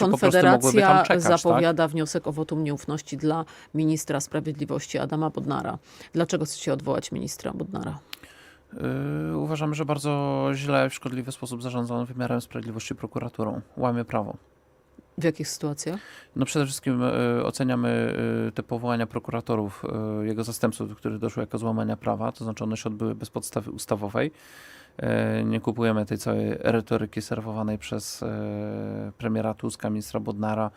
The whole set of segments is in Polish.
Konfederacja tak? zapowiada wniosek o wotum nieufności dla ministra sprawiedliwości Adama Bodnara. Dlaczego chcecie odwołać ministra Bodnara? Yy, uważamy, że bardzo źle, w szkodliwy sposób zarządzono wymiarem sprawiedliwości prokuraturą. Łamie prawo. W jakich sytuacjach? No przede wszystkim y, oceniamy y, te powołania prokuratorów, y, jego zastępców, do których doszło jako złamania prawa, to znaczy one się odbyły bez podstawy ustawowej. Y, nie kupujemy tej całej retoryki serwowanej przez y, premiera Tuska, ministra Bodnara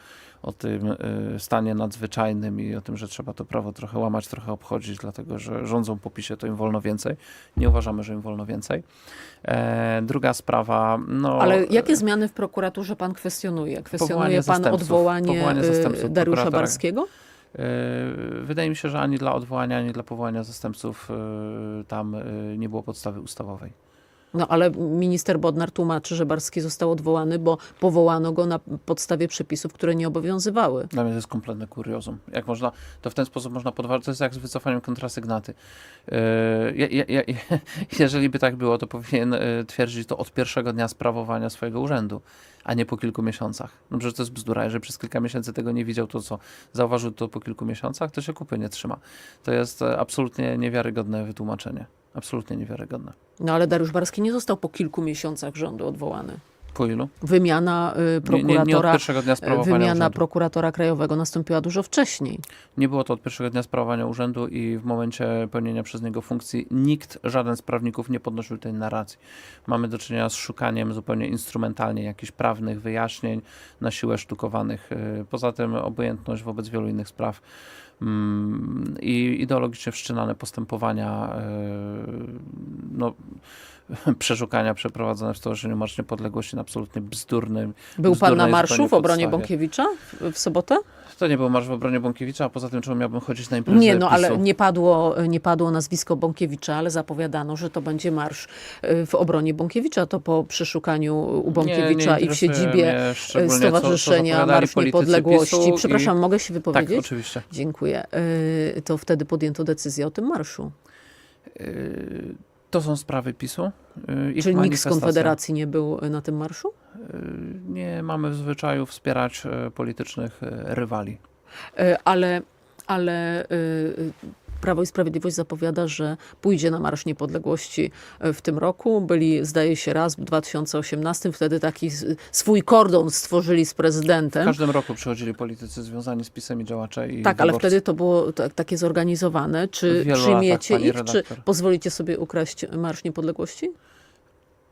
o tym y, stanie nadzwyczajnym i o tym, że trzeba to prawo trochę łamać, trochę obchodzić, dlatego że rządzą po PiSie, to im wolno więcej. Nie uważamy, że im wolno więcej. E, druga sprawa, no... Ale jakie zmiany w prokuraturze pan kwestionuje? Kwestionuje pan odwołanie Dariusza. Barskiego? Wydaje mi się, że ani dla odwołania, ani dla powołania zastępców tam nie było podstawy ustawowej. No ale minister Bodnar tłumaczy, że Barski został odwołany, bo powołano go na podstawie przepisów, które nie obowiązywały. Dla mnie to jest kompletne kuriozum. Jak można, to w ten sposób można podważyć, to jest jak z wycofaniem kontrasygnaty. Yy, jeżeli by tak było, to powinien yy, twierdzić to od pierwszego dnia sprawowania swojego urzędu, a nie po kilku miesiącach. No przecież to jest bzdura. Jeżeli przez kilka miesięcy tego nie widział, to co? Zauważył to po kilku miesiącach, to się kupy nie trzyma. To jest e, absolutnie niewiarygodne wytłumaczenie. Absolutnie niewiarygodne. No ale Dariusz Barski nie został po kilku miesiącach rządu odwołany. Po ilu? Wymiana y, Nie, nie, nie od prokuratora, pierwszego dnia sprawowania wymiana urzędu. prokuratora krajowego nastąpiła dużo wcześniej. Nie było to od pierwszego dnia sprawowania urzędu i w momencie pełnienia przez niego funkcji nikt, żaden z prawników nie podnosił tej narracji. Mamy do czynienia z szukaniem zupełnie instrumentalnie jakichś prawnych wyjaśnień, na siłę sztukowanych. Yy, Poza tym obojętność wobec wielu innych spraw mm, i ideologicznie wszczynane postępowania, yy, no, przeszukania przeprowadzone w Stowarzyszeniu Marsz Niepodległości na absolutnie bzdurnym. Był pan na marszu w obronie podstawie. Bąkiewicza w, w sobotę? To nie był marsz w obronie Bąkiewicza, a poza tym czemu miałbym chodzić na imprezę Nie, no ale PiSu? nie padło, nie padło nazwisko Bąkiewicza, ale zapowiadano, że to będzie marsz y, w obronie Bąkiewicza. To po przeszukaniu u Bąkiewicza i w siedzibie y, szczególnie, co- co Stowarzyszenia Marsz Niepodległości. PiSu i- Przepraszam, mogę się Tak, wypowiedzieć? oczywiście. Dziękuję. Y, To wtedy podjęto decyzję o tym marszu. Yy, To są sprawy PiSu. Yy, Ich Czyli nikt z. Konfederacji nie był y, na tym marszu? Yy, Nie mamy w zwyczaju wspierać politycznych rywali. Y, Ale, ale y, y, Prawo i Sprawiedliwość zapowiada, że pójdzie na Marsz Niepodległości y, w tym roku. Byli, zdaje się, raz w 2018. Wtedy taki swój kordon stworzyli z W prezydentem. każdym roku przychodzili politycy związani z PiSem i działacze i Tak, ale wyborcy. wtedy to było tak, takie zorganizowane. W Czy przyjmiecie latach, ich, czy redaktor. pozwolicie sobie ukraść Marsz Niepodległości?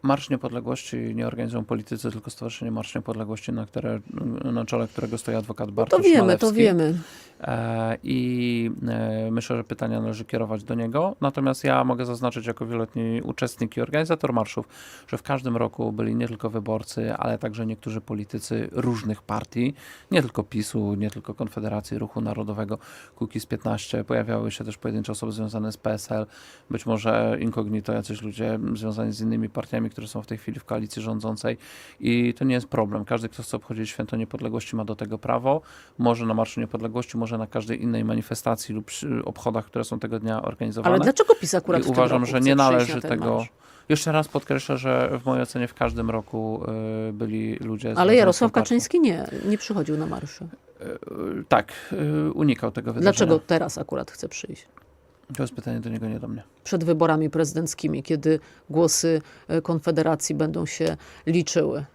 Marsz Niepodległości nie organizują politycy, tylko Stowarzyszenie Marsz Niepodległości, na, które, na czele którego stoi adwokat To Bartosz wiemy, Malewski. to wiemy. E, I e, myślę, że pytania należy kierować do niego. Natomiast ja mogę zaznaczyć jako wieloletni uczestnik i organizator marszów, że w każdym roku byli nie tylko wyborcy, ale także niektórzy politycy różnych partii, nie tylko PiSu, nie tylko Konfederacji Ruchu Narodowego, Kukiz 15. Pojawiały się też pojedyncze osoby związane z PSL, być może incognito jacyś ludzie związani z innymi partiami, które są w tej chwili w koalicji rządzącej. I to nie jest problem. Każdy, kto chce obchodzić Święto Niepodległości ma do tego prawo. Może na Marszu Niepodległości, może na każdej innej manifestacji lub obchodach, które są tego dnia organizowane. Ale dlaczego PiS akurat I uważam, że nie należy tego. marsz? Jeszcze raz podkreślę, że w mojej ocenie w każdym roku y, byli ludzie. Ale Jarosław. Kaczyński nie, nie przychodził na marsze. Y, y, tak, unikał tego wydarzenia. Dlaczego teraz akurat chce przyjść? To jest pytanie do niego, nie do mnie. Przed wyborami prezydenckimi, kiedy głosy Konfederacji będą się liczyły.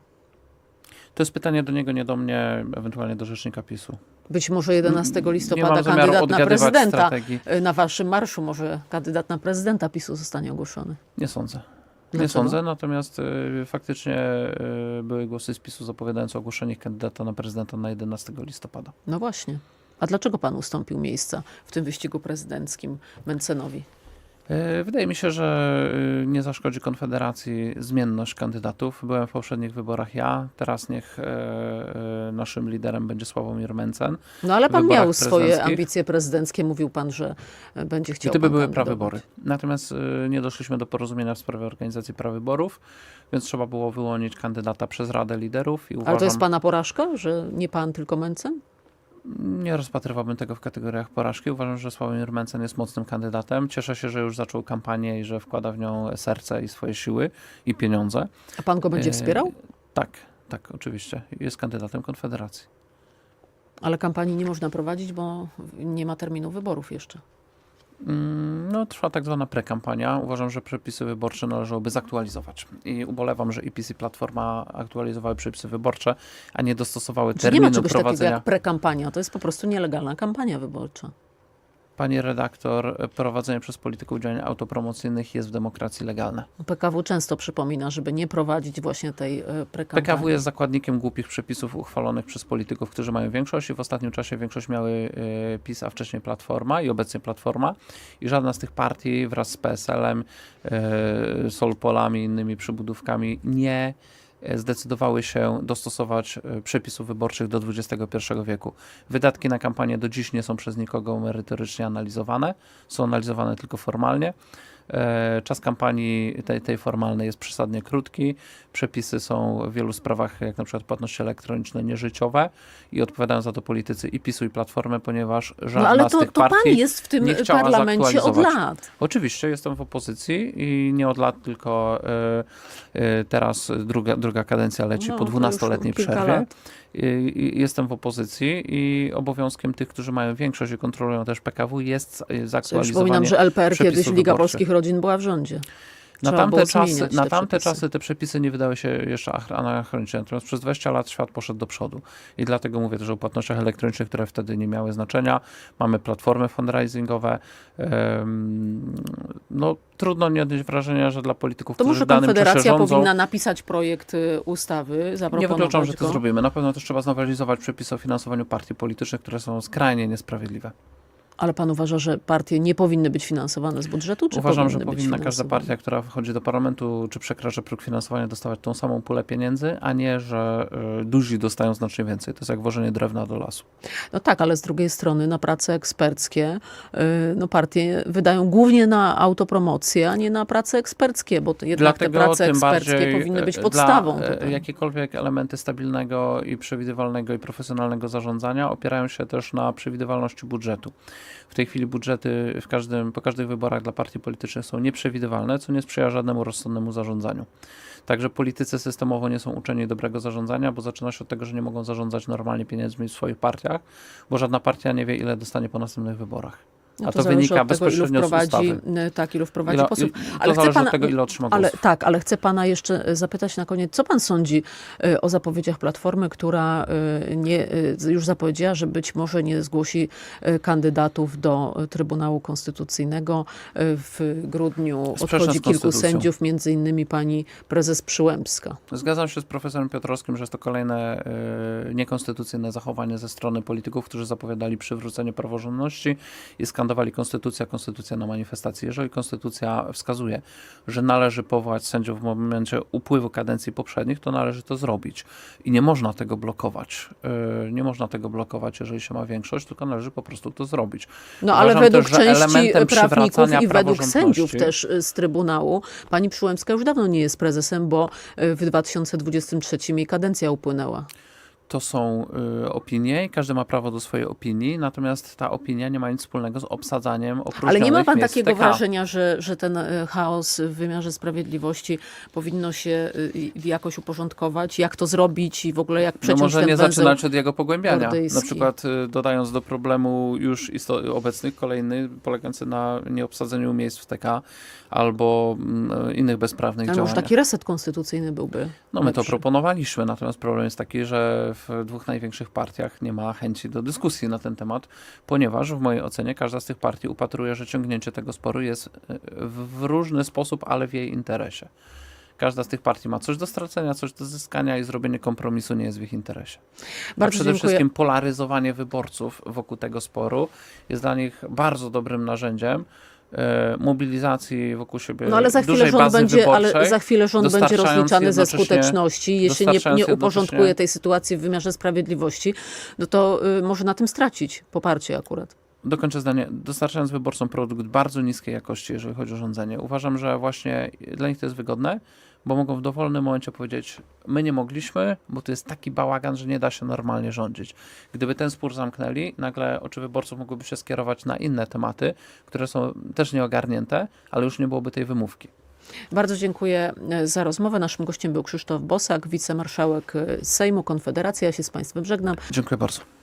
To jest pytanie do niego, nie do mnie, ewentualnie do rzecznika PiSu. Być może 11 nie listopada kandydat na prezydenta. strategii. E, Na waszym marszu może kandydat na prezydenta PiSu zostanie ogłoszony. Nie sądzę. Nie Dlaczego? sądzę, natomiast y, faktycznie y, były głosy z PiSu zapowiadające ogłoszenie kandydata na prezydenta na 11 listopada. No właśnie. A dlaczego pan ustąpił miejsca w tym wyścigu prezydenckim Mencenowi? E, Wydaje mi się, że y, nie zaszkodzi Konfederacji zmienność kandydatów. Byłem w poprzednich wyborach ja, teraz niech e, e, naszym liderem będzie Sławomir Mencen. No ale pan miał swoje ambicje prezydenckie. Mówił pan, że będzie chciał Gdyby pan były kandydować. prawybory. Natomiast nie doszliśmy do porozumienia w sprawie organizacji prawyborów, więc trzeba było wyłonić kandydata przez Radę Liderów i uważam, Ale to jest pana porażka, że nie pan, tylko Mencen? Nie rozpatrywałbym tego w kategoriach porażki. Uważam, że Sławomir Mencen jest mocnym kandydatem. Cieszę się, że już zaczął kampanię i że wkłada w nią serce i swoje siły i pieniądze. A pan go będzie E, wspierał? Tak, tak, oczywiście. Jest kandydatem Konfederacji. Ale kampanii nie można prowadzić, bo nie ma terminu wyborów jeszcze. Mm, No, trwa tak zwana prekampania. Uważam, że przepisy wyborcze należałoby zaktualizować. I ubolewam, że IPC i Platforma aktualizowały przepisy wyborcze, a nie dostosowały Czyli nie ma terminu czegoś takiego prowadzenia. jak prekampania. To jest po prostu nielegalna kampania wyborcza. Pani redaktor, prowadzenie przez polityków działań autopromocyjnych jest w demokracji legalne. PKW często przypomina, żeby nie prowadzić właśnie tej e, prekampanii. PKW jest zakładnikiem głupich przepisów uchwalonych przez polityków, którzy mają większość i w ostatnim czasie większość miały e, PiS, a wcześniej Platforma i obecnie Platforma. I żadna z tych partii wraz z PSL-em, e, Solpolami i innymi przybudówkami nie zdecydowały się dostosować e, przepisów wyborczych do XXI wieku. Wydatki na kampanię do dziś nie są przez nikogo merytorycznie analizowane, są analizowane tylko formalnie. E, Czas kampanii tej, tej formalnej jest przesadnie krótki. Przepisy są w wielu sprawach, jak na przykład płatności elektroniczne, nieżyciowe i odpowiadają za to politycy i PiSu i Platformy, ponieważ żadna No ale z to, tych to partii... pan jest w tym parlamencie od lat. Oczywiście jestem w opozycji i nie od lat, tylko e, e, teraz druga, druga kadencja leci No, po to 12-letniej już kilka przerwie. lat. Jestem w opozycji i obowiązkiem tych, którzy mają większość i kontrolują też PKW jest zaktualizowanie Przypominam, że LPR kiedyś Liga wyborczych. Polskich Rodzin była w rządzie. Na Trzeba tamte, czasy, na te tamte przepisy. czasy te przepisy nie wydały się jeszcze ach- anachroniczne, natomiast przez 20 lat świat poszedł do przodu. I dlatego mówię też o płatnościach elektronicznych, które wtedy nie miały znaczenia. Mamy platformy fundraisingowe. No, trudno nie odnieść wrażenia, że dla polityków, To którzy może danym czasie Konfederacja rządzą, powinna napisać projekt y, ustawy, nie zaproponować wykluczam, że to go. zrobimy. Na pewno też trzeba znowelizować przepisy o finansowaniu partii politycznych, które są skrajnie niesprawiedliwe. Ale pan uważa, że partie nie powinny być finansowane z budżetu? Czy Uważam, że powinny być powinna każda partia, która wchodzi do parlamentu, czy przekracza próg finansowania, dostawać tą samą pulę pieniędzy, a nie, że y, duzi dostają znacznie więcej. To jest jak wożenie drewna do lasu. No tak, ale z drugiej strony na prace eksperckie y, no partie wydają głównie na autopromocję, a nie na prace eksperckie, bo jednak Dlatego te prace eksperckie bardziej powinny być podstawą. Dla, tutaj. jakiekolwiek elementy stabilnego i przewidywalnego i profesjonalnego zarządzania opierają się też na przewidywalności budżetu. W tej chwili budżety w każdym, po każdych wyborach dla partii politycznych są nieprzewidywalne, co nie sprzyja żadnemu rozsądnemu zarządzaniu. Także politycy systemowo nie są uczeni dobrego zarządzania, bo zaczyna się od tego, że nie mogą zarządzać normalnie pieniędzmi w swoich partiach, bo żadna partia nie wie, ile dostanie po następnych wyborach. No A to, zależy wynika od tego, ilu bezpośrednio z wprowadzi, ustawy. Tak, ilu wprowadzi Ile- posłów. to Ale zależy pana- od tego, ile otrzyma Ale głosów. tak, ale chcę pana jeszcze e, zapytać na koniec, co pan sądzi e, o zapowiedziach Platformy, która e, nie, już zapowiedziała, że być może nie zgłosi kandydatów do Trybunału Konstytucyjnego. W grudniu Sprzeczne odchodzi kilku sędziów, między innymi pani prezes Przyłębska. Zgadzam się z profesorem Piotrowskim, że jest to kolejne niekonstytucyjne zachowanie ze strony polityków, którzy zapowiadali przywrócenie praworządności i skandowali konstytucja, konstytucja na manifestacji. Jeżeli konstytucja wskazuje, że należy powołać sędziów w momencie upływu kadencji poprzednich, to należy to zrobić. I nie można tego blokować. E, nie można tego blokować, jeżeli się ma większość, tylko należy po prostu to zrobić. No ale Uważam według też, części prawników i według sędziów też y, z Trybunału, pani Przyłębska już dawno nie jest prezesem, bo y, w 2023 jej kadencja upłynęła. To są y, opinie i każdy ma prawo do swojej opinii, natomiast ta opinia nie ma nic wspólnego z obsadzaniem Ale nie ma pan takiego TK. wrażenia, że, że ten e, chaos w wymiarze sprawiedliwości powinno się y, jakoś uporządkować? Jak to zrobić i w ogóle jak No przeciąć może ten nie zaczynać od jego pogłębiania. Na przykład y, dodając do problemu już obecnych kolejny polegający na nieobsadzeniu miejsc w TK albo mm, innych bezprawnych Ale może działaniach. taki reset konstytucyjny byłby No my to lepszy. proponowaliśmy, natomiast problem jest taki, że w dwóch największych partiach nie ma chęci do dyskusji na ten temat, ponieważ w mojej ocenie każda z tych partii upatruje, że ciągnięcie tego sporu jest e, w różny sposób, ale w jej interesie. Każda z tych partii ma coś do stracenia, coś do zyskania i zrobienie kompromisu nie jest w ich interesie. A Bardzo przede dziękuję. wszystkim polaryzowanie wyborców wokół tego sporu jest dla nich bardzo dobrym narzędziem mobilizacji wokół siebie No ale za chwilę rząd będzie, ale za chwilę rząd będzie rozliczany ze skuteczności. Jeśli nie, nie uporządkuje tej sytuacji w wymiarze sprawiedliwości, no to y, może na tym stracić poparcie akurat. Dokończę zdanie. Dostarczając wyborcom produkt bardzo niskiej jakości, jeżeli chodzi o rządzenie, uważam, że właśnie dla nich to jest wygodne, bo mogą w dowolnym momencie powiedzieć, my nie mogliśmy, bo to jest taki bałagan, że nie da się normalnie rządzić. Gdyby ten spór zamknęli, nagle oczy wyborców mogłyby się skierować na inne tematy, które są też nieogarnięte, ale już nie byłoby tej wymówki. Bardzo dziękuję e, za rozmowę. Naszym gościem był Krzysztof Bosak, wicemarszałek e, Sejmu Konfederacji. Ja się z Państwem żegnam. Dziękuję bardzo.